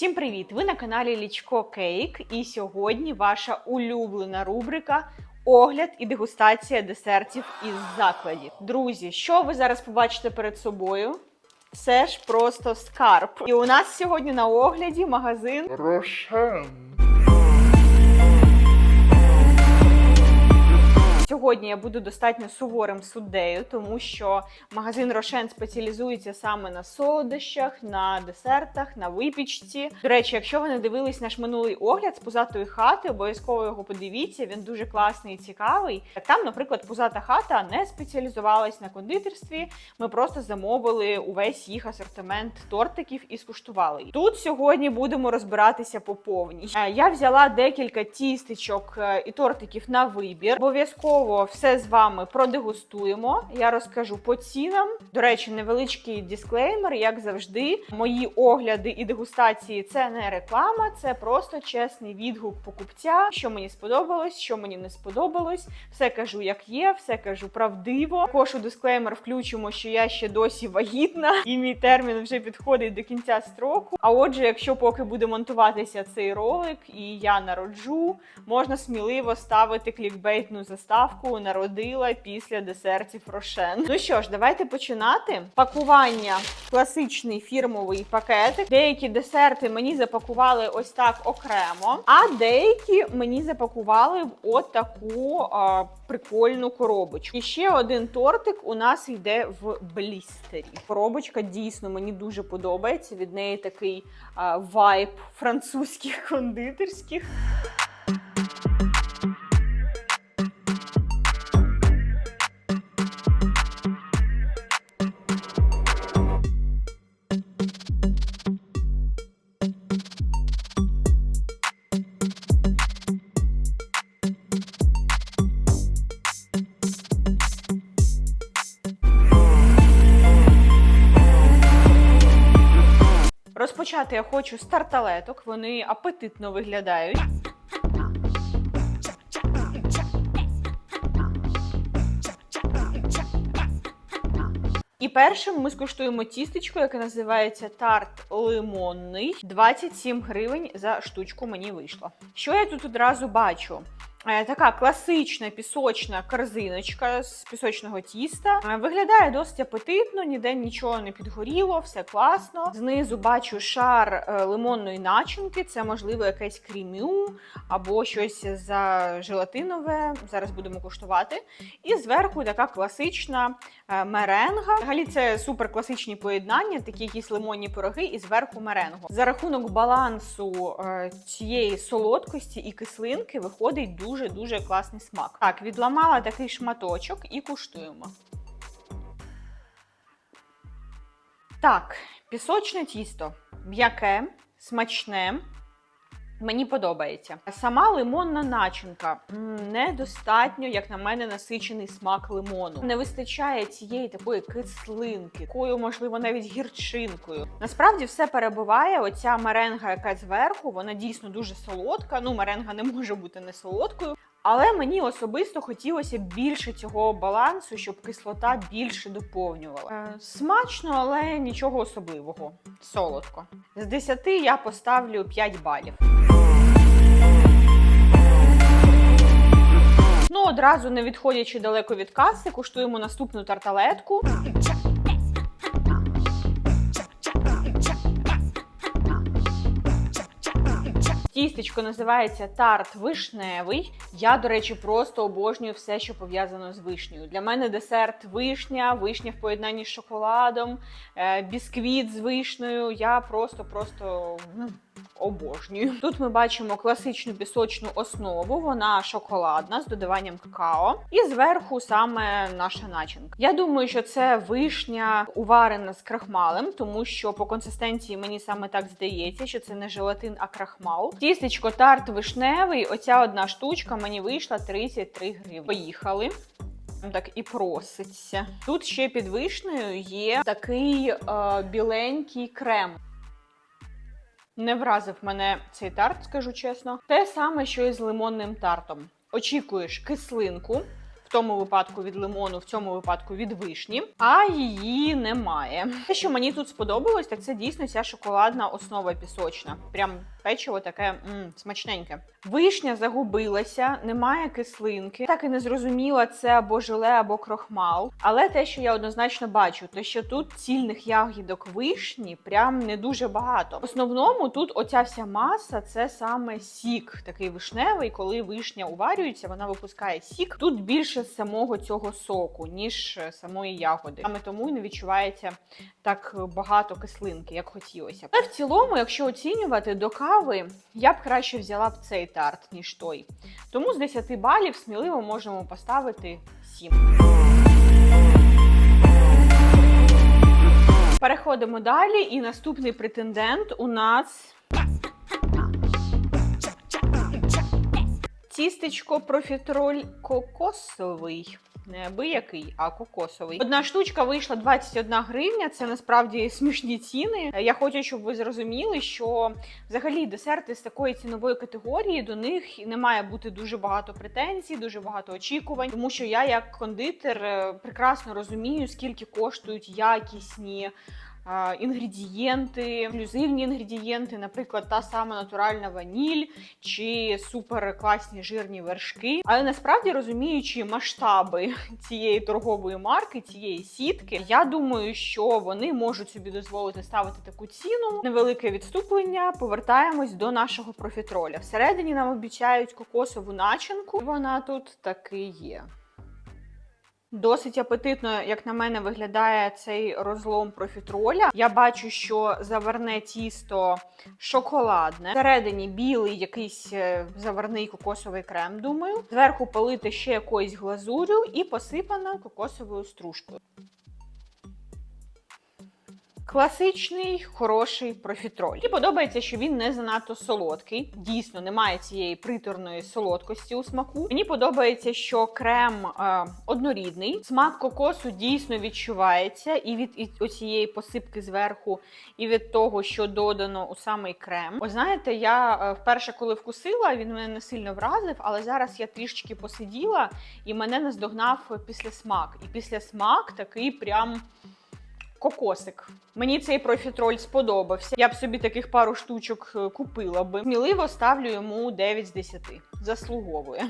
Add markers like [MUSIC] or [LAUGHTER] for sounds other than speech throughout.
Всім привіт! Ви на каналі Лічко Кейк, і сьогодні ваша улюблена рубрика Огляд і дегустація десертів із закладів. Друзі, що ви зараз побачите перед собою? Це ж просто скарб. І у нас сьогодні на огляді магазин Рошен. Сьогодні я буду достатньо суворим суддею, тому що магазин Рошен спеціалізується саме на солодощах, на десертах, на випічці. До речі, якщо ви не дивились наш минулий огляд з пузатої хати, обов'язково його подивіться. Він дуже класний і цікавий. Там, наприклад, пузата хата не спеціалізувалась на кондитерстві. Ми просто замовили увесь їх асортимент тортиків і скуштували. Тут сьогодні будемо розбиратися по повній. Е, Я взяла декілька тістечок е, і тортиків на вибір. Обов'язково все з вами продегустуємо. Я розкажу по цінам. До речі, невеличкий дисклеймер, як завжди. Мої огляди і дегустації це не реклама, це просто чесний відгук покупця, що мені сподобалось, що мені не сподобалось. Все кажу, як є, все кажу правдиво. Також у дисклеймер включимо, що я ще досі вагітна, і мій термін вже підходить до кінця строку. А отже, якщо поки буде монтуватися цей ролик і я народжу, можна сміливо ставити клікбейтну заставку народила після десертів Рошен. Ну що ж, давайте починати. Пакування класичний фірмовий пакетик. Деякі десерти мені запакували ось так окремо, а деякі мені запакували в от таку а, прикольну коробочку. І ще один тортик у нас йде в блістері. Коробочка дійсно мені дуже подобається. Від неї такий а, вайб французьких кондитерських. Розпочати я хочу з тарталеток. Вони апетитно виглядають. І першим ми скуштуємо тістечко, яке називається тарт лимонний. 27 гривень за штучку мені вийшло. Що я тут одразу бачу? Е, Така класична пісочна корзиночка з пісочного тіста. Е, Виглядає досить апетитно, ніде нічого не підгоріло, все класно. Знизу бачу шар е, лимонної начинки, це можливо якесь крімю або щось за желатинове. Зараз будемо куштувати. І зверху така класична меренга. Взагалі це супер класичні поєднання, такі якісь лимонні пироги, і зверху меренгу. За рахунок балансу е, цієї солодкості і кислинки виходить дуже дуже класний смак. Так, відламала такий шматочок і куштуємо. Так, пісочне тісто м'яке, смачне. Мені подобається. Сама лимонна начинка недостатньо, як на мене, насичений смак лимону. Не вистачає цієї такої кислинки, такою, можливо, навіть гірчинкою. Насправді все перебуває. Оця меренга, яка зверху, вона дійсно дуже солодка. Ну, меренга не може бути не солодкою. Але мені особисто хотілося більше цього балансу, щоб кислота більше доповнювала. Е, смачно, але нічого особливого. Солодко. З 10 я поставлю 5 балів. Ну, одразу не відходячи далеко від каси, куштуємо наступну тарталетку. Тістечко називається тарт вишневий. Я, до речі, просто обожнюю все, що пов'язано з вишнею. Для мене десерт вишня, вишня в поєднанні з шоколадом, е, бісквіт з вишнею. Я просто-просто ну, обожнюю. Тут ми бачимо класичну пісочну основу, вона шоколадна з додаванням какао. І зверху саме наша начинка. Я думаю, що це вишня уварена з крахмалем, тому що по консистенції мені саме так здається, що це не желатин, а крахмал. Тістечко тарт вишневий. Оця одна штучка мені вийшла 33 гривні. Поїхали. Так і проситься. Тут ще під вишнею є такий е, біленький крем. Не вразив мене цей тарт, скажу чесно. Те саме, що і з лимонним тартом. Очікуєш кислинку, в тому випадку від лимону, в цьому випадку від вишні, а її немає. Те, що мені тут сподобалось, так це дійсно ця шоколадна основа пісочна. Прям печиво таке м, смачненьке. Вишня загубилася, немає кислинки. Так і не зрозуміла, це або желе, або крохмал. Але те, що я однозначно бачу, то що тут цільних ягідок вишні прям не дуже багато. В основному тут оця вся маса це саме сік, такий вишневий. Коли вишня уварюється, вона випускає сік. Тут більше самого цього соку, ніж самої ягоди. Саме тому і не відчувається так багато кислинки, як хотілося. Але в цілому, якщо оцінювати до кави, я б краще взяла б цей тарт, ніж той. Тому з 10 балів сміливо можемо поставити 7. Переходимо далі, і наступний претендент у нас. Тістечко профітроль кокосовий. Не абиякий, а кокосовий. Одна штучка вийшла 21 гривня. Це насправді смішні ціни. Я хочу, щоб ви зрозуміли, що взагалі десерти з такої цінової категорії до них не має бути дуже багато претензій, дуже багато очікувань. Тому що я, як кондитер, е, прекрасно розумію, скільки коштують якісні. Інгредієнти, ексклюзивні інгредієнти, наприклад, та сама натуральна ваніль чи супер класні жирні вершки. Але насправді розуміючи масштаби цієї торгової марки, цієї сітки, я думаю, що вони можуть собі дозволити ставити таку ціну. Невелике відступлення. Повертаємось до нашого профітроля. Всередині нам обіцяють кокосову начинку. Вона тут таки є. Досить апетитно, як на мене, виглядає цей розлом профітроля. Я бачу, що заварне тісто шоколадне. Всередині білий якийсь е, заварний кокосовий крем, думаю. Зверху полити ще якоюсь глазурю і посипано кокосовою стружкою. Класичний хороший профітроль. Мені подобається, що він не занадто солодкий. Дійсно, немає цієї приторної солодкості у смаку. Мені подобається, що крем е, однорідний. Смак кокосу дійсно відчувається і від і оцієї посипки зверху, і від того, що додано у самий крем. Ось знаєте, я е, вперше, коли вкусила, він мене не сильно вразив, але зараз я трішечки посиділа і мене наздогнав післясмак. І післясмак такий прям кокосик. Мені цей профітроль сподобався. Я б собі таких пару штучок е, купила би. Сміливо ставлю йому 9 з 10. Заслуговує.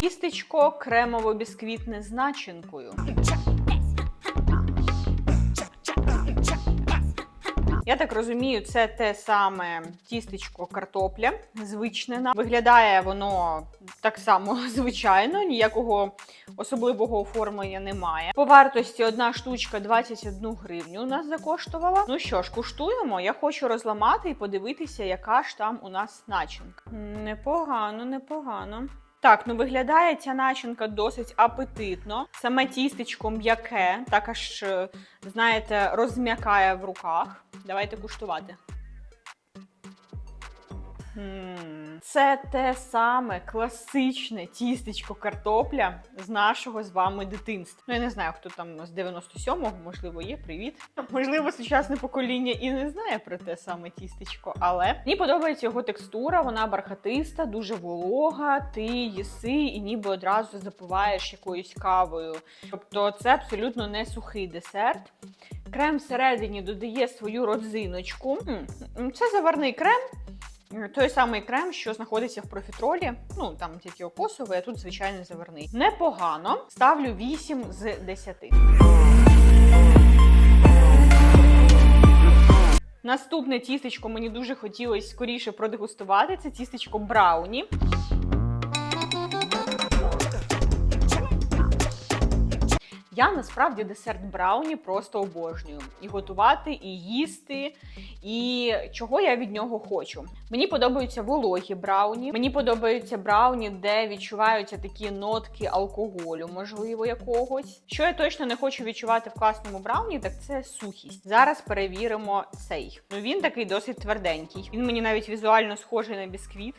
Тістечко кремово-бісквітне з начинкою. Я так розумію, це те саме тістечко картопля, звичне. Виглядає воно так само [LAUGHS] звичайно, ніякого особливого оформлення немає. По вартості одна штучка 21 гривню у нас закоштувала. Ну що ж, куштуємо. Я хочу розламати і подивитися, яка ж там у нас начинка. Непогано, непогано. Так, ну виглядає ця начинка досить апетитно. Саме тістечко м'яке, так аж, е, знаєте, розм'якає в руках. Давайте куштувати. Це те саме класичне тістечко картопля з нашого з вами дитинства. Ну, я не знаю, хто там з 97-го, можливо, є. Привіт. Можливо, сучасне покоління і не знає про те саме тістечко, але мені подобається його текстура, вона бархатиста, дуже волога. Ти їси і ніби одразу запиваєш якоюсь кавою. Тобто, це абсолютно не сухий десерт. Крем всередині додає свою родзиночку. Це заварний крем. Той самий крем, що знаходиться в профітролі, ну там тільки окосовий, а тут звичайний заверний. Непогано. Ставлю 8 з 10. Наступне тістечко мені дуже хотілося скоріше продегустувати. Це тістечко брауні. Я насправді десерт брауні просто обожнюю і готувати, і їсти, і чого я від нього хочу. Мені подобаються вологі брауні. Мені подобаються брауні, де відчуваються такі нотки алкоголю, можливо, якогось. Що я точно не хочу відчувати в класному брауні, так це сухість. Зараз перевіримо цей. Ну він такий досить тверденький. Він мені навіть візуально схожий на бісквіт.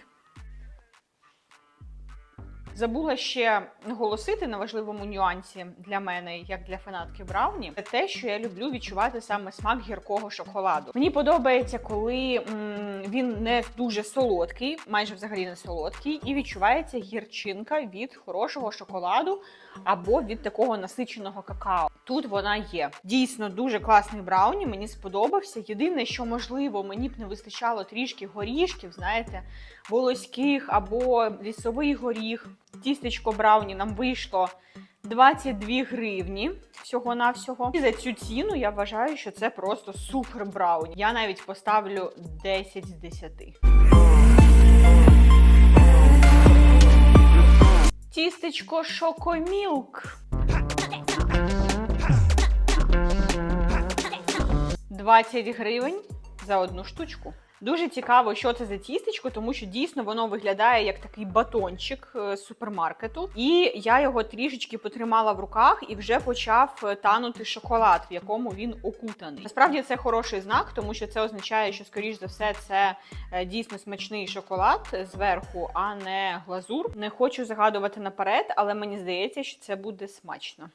Забула ще наголосити на важливому нюансі для мене, як для фанатки Брауні, це те, що я люблю відчувати саме смак гіркого шоколаду. Мені подобається, коли м, він не дуже солодкий, майже взагалі не солодкий, і відчувається гірчинка від хорошого шоколаду або від такого насиченого какао. Тут вона є. Дійсно дуже класний брауні. Мені сподобався. Єдине, що можливо, мені б не вистачало трішки горішків, знаєте, волоських або лісовий горіх. Тістечко брауні нам вийшло 22 гривні всього-навсього. І за цю ціну я вважаю, що це просто супер брауні. Я навіть поставлю 10 з 10. Тістечко Шокомілк. 20 гривень за одну штучку. Дуже цікаво, що це за тістечко, тому що дійсно воно виглядає як такий батончик е, з супермаркету. І я його трішечки потримала в руках і вже почав е, танути шоколад, в якому він окутаний. Насправді це хороший знак, тому що це означає, що скоріш за все це е, дійсно смачний шоколад зверху, а не глазур. Не хочу загадувати наперед, але мені здається, що це буде смачно.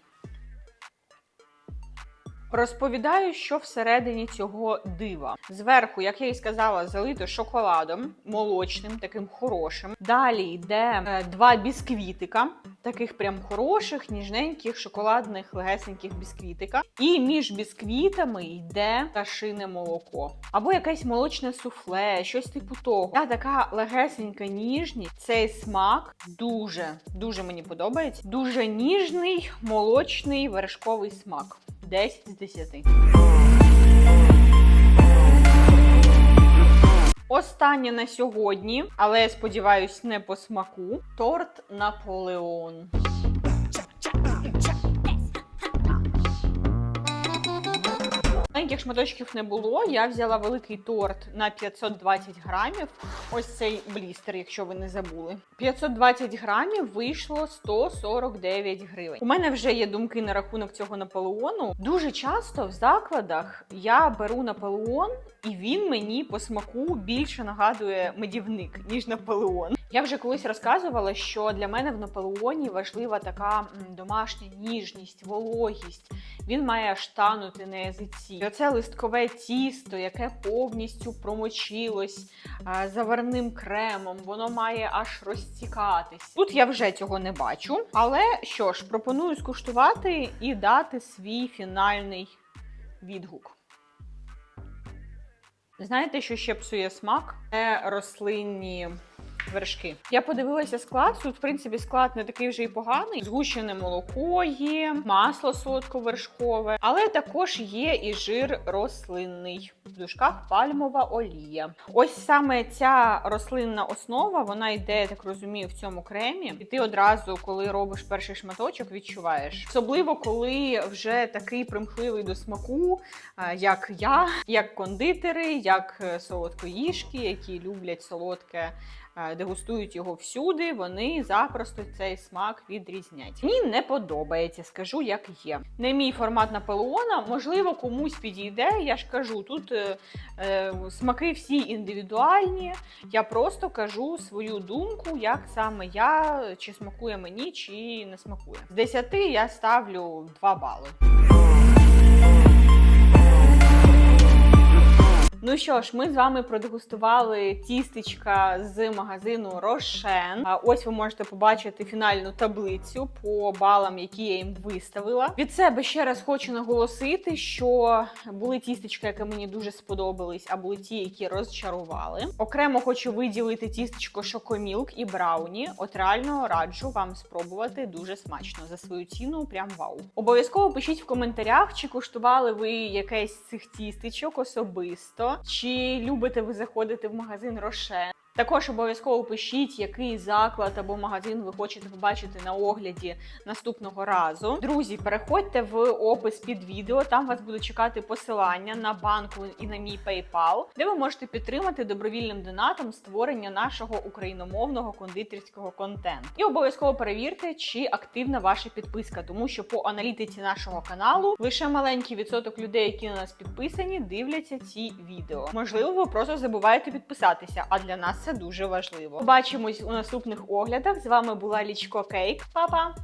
Розповідаю, що всередині цього дива. Зверху, як я і сказала, залито шоколадом молочним, таким хорошим. Далі йде е, два бісквітика, таких прям хороших, ніжненьких, шоколадних, легесеньких бісквітика. І між бісквітами йде пташине молоко. Або якесь молочне суфле, щось типу того. Та така легесенька ніжність. Цей смак дуже, дуже мені подобається. Дуже ніжний, молочний, вершковий смак. 10 з 10. Останнє на сьогодні, але я сподіваюсь, не по смаку. Торт Наполеон. Маленьких шматочків не було. Я взяла великий торт на 520 грамів. Ось цей блістер, якщо ви не забули. 520 грамів вийшло 149 гривень. У мене вже є думки на рахунок цього Наполеону. Дуже часто в закладах я беру Наполеон, і він мені по смаку більше нагадує медівник, ніж Наполеон. Я вже колись розказувала, що для мене в Наполеоні важлива така домашня ніжність, вологість. Він має аж танути на язиці. І Оце листкове тісто, яке повністю промочилось заварним кремом, воно має аж розтікатися. Тут я вже цього не бачу. Але що ж, пропоную скуштувати і дати свій фінальний відгук. Знаєте, що ще псує смак? Це рослинні вершки. Я подивилася склад. Тут, в принципі, склад не такий вже й поганий. Згущене молоко є, масло солодковершкове, але також є і жир рослинний. В дужках пальмова олія. Ось саме ця рослинна основа, вона йде, я так розумію, в цьому кремі. І ти одразу, коли робиш перший шматочок, відчуваєш. Особливо, коли вже такий примхливий до смаку, як я, як кондитери, як е, солодкоїжки, які люблять солодке е, дегустують його всюди, вони запросто цей смак відрізнять. Мені не подобається, скажу як є. Не мій формат Наполеона, можливо, комусь підійде. Я ж кажу, тут е, е, смаки всі індивідуальні. Я просто кажу свою думку, як саме я, чи смакує мені, чи не смакує. З 10 я ставлю 2 бали. Ну що ж, ми з вами продегустували тістечка з магазину Рошен. Ось ви можете побачити фінальну таблицю по балам, які я їм виставила. Від себе ще раз хочу наголосити, що були тістечка, які мені дуже сподобались, а були ті, які розчарували. Окремо хочу виділити тістечко Шокомілк і Брауні. От реально раджу вам спробувати дуже смачно за свою ціну. Прям вау. Обов'язково пишіть в коментарях, чи куштували ви якесь з цих тістечок особисто. Чи любите ви заходити в магазин Рошен? Також обов'язково пишіть, який заклад або магазин ви хочете побачити на огляді наступного разу. Друзі, переходьте в опис під відео. Там вас буде чекати посилання на банку і на мій PayPal, де ви можете підтримати добровільним донатом створення нашого україномовного кондитерського контенту. І обов'язково перевірте, чи активна ваша підписка, тому що по аналітиці нашого каналу лише маленький відсоток людей, які на нас підписані, дивляться ці відео. Можливо, ви просто забуваєте підписатися, а для нас це дуже важливо. Бачимось у наступних оглядах. З вами була Лічко Кейк. Па-па!